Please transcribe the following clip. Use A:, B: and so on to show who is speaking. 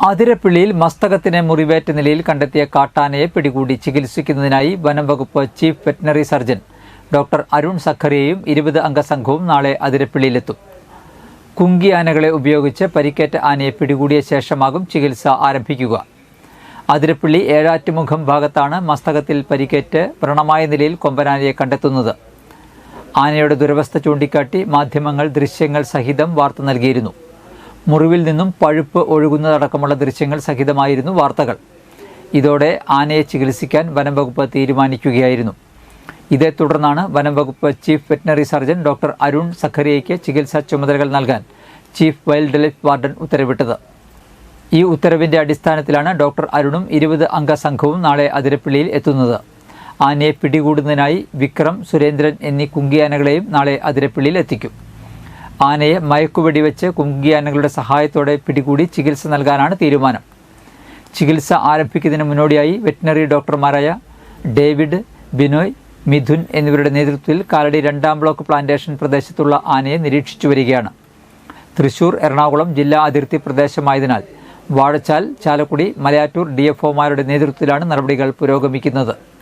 A: അതിരപ്പിള്ളിയിൽ മസ്തകത്തിന് മുറിവേറ്റ നിലയിൽ കണ്ടെത്തിയ കാട്ടാനയെ പിടികൂടി ചികിത്സിക്കുന്നതിനായി വനം വകുപ്പ് chief veterinary surgeon doctor Arun സഖറിയയും ഇരുപത് അംഗ സംഘവും നാളെ അതിരപ്പിള്ളിയിലെത്തും. കുങ്കി ആനകളെ ഉപയോഗിച്ച് പരിക്കേറ്റ ആനയെ പിടികൂടിയ ശേഷമാകും ചികിത്സ ആരംഭിക്കുക. അതിരപ്പിള്ളി ഏഴാറ്റുമുഖം ഭാഗത്താണ് മസ്തകത്തിൽ പരിക്കേറ്റ് വ്രണമായ നിലയിൽ കൊമ്പനാനയെ കണ്ടെത്തുന്നത്. ആനയുടെ ദുരവസ്ഥ ചൂണ്ടിക്കാട്ടി മാധ്യമങ്ങൾ ദൃശ്യങ്ങൾ സഹിതം വാർത്ത നൽകിയിരുന്നു. മുറിവിൽ നിന്നും പഴുപ്പ് ഒഴുകുന്നതടക്കമുള്ള ദൃശ്യങ്ങൾ സഹിതമായിരുന്നു വാർത്തകൾ. ഇതോടെ ആനയെ ചികിത്സിക്കാൻ വനം വകുപ്പ് തീരുമാനിക്കുകയായിരുന്നു. ഇതേ തുടർന്നാണ് വനം വകുപ്പ് chief veterinary surgeon doctor Arun സഖറിയയ്ക്ക് ചികിത്സാ ചുമതലകൾ നൽകാൻ ചീഫ് വൈൽഡ് ലൈഫ് വാർഡൻ ഉത്തരവിട്ടത്. ഈ ഉത്തരവിന്റെ അടിസ്ഥാനത്തിലാണ് ഡോക്ടർ അരുണും ഇരുപത് അംഗ സംഘവും നാളെ അതിരപ്പള്ളിയിൽ എത്തുന്നത്. ആനയെ പിടികൂടുന്നതിനായി വിക്രം സുരേന്ദ്രൻ എന്നീ കുങ്കിയാനകളെയും നാളെ അതിരപ്പള്ളിയിൽ എത്തിക്കും. ആനയെ മയക്കുവെടിവെച്ച് കുങ്കിയാനകളുടെ സഹായത്തോടെ പിടികൂടി ചികിത്സ നൽകാനാണ് തീരുമാനം. ചികിത്സ ആരംഭിക്കുന്നതിന് മുന്നോടിയായി വെറ്റിനറി ഡോക്ടർമാരായ ഡേവിഡ് ബിനോയ് മിഥുൻ എന്നിവരുടെ നേതൃത്വത്തിൽ കാലടി രണ്ടാം ബ്ലോക്ക് പ്ലാന്റേഷൻ പ്രദേശത്തുള്ള ആനയെ നിരീക്ഷിച്ചു വരികയാണ്. തൃശൂർ എറണാകുളം ജില്ലാ അതിർത്തി പ്രദേശമായതിനാൽ വാഴച്ചാൽ ചാലക്കുടി മലയാറ്റൂർ ഡി നേതൃത്വത്തിലാണ് നടപടികൾ പുരോഗമിക്കുന്നത്.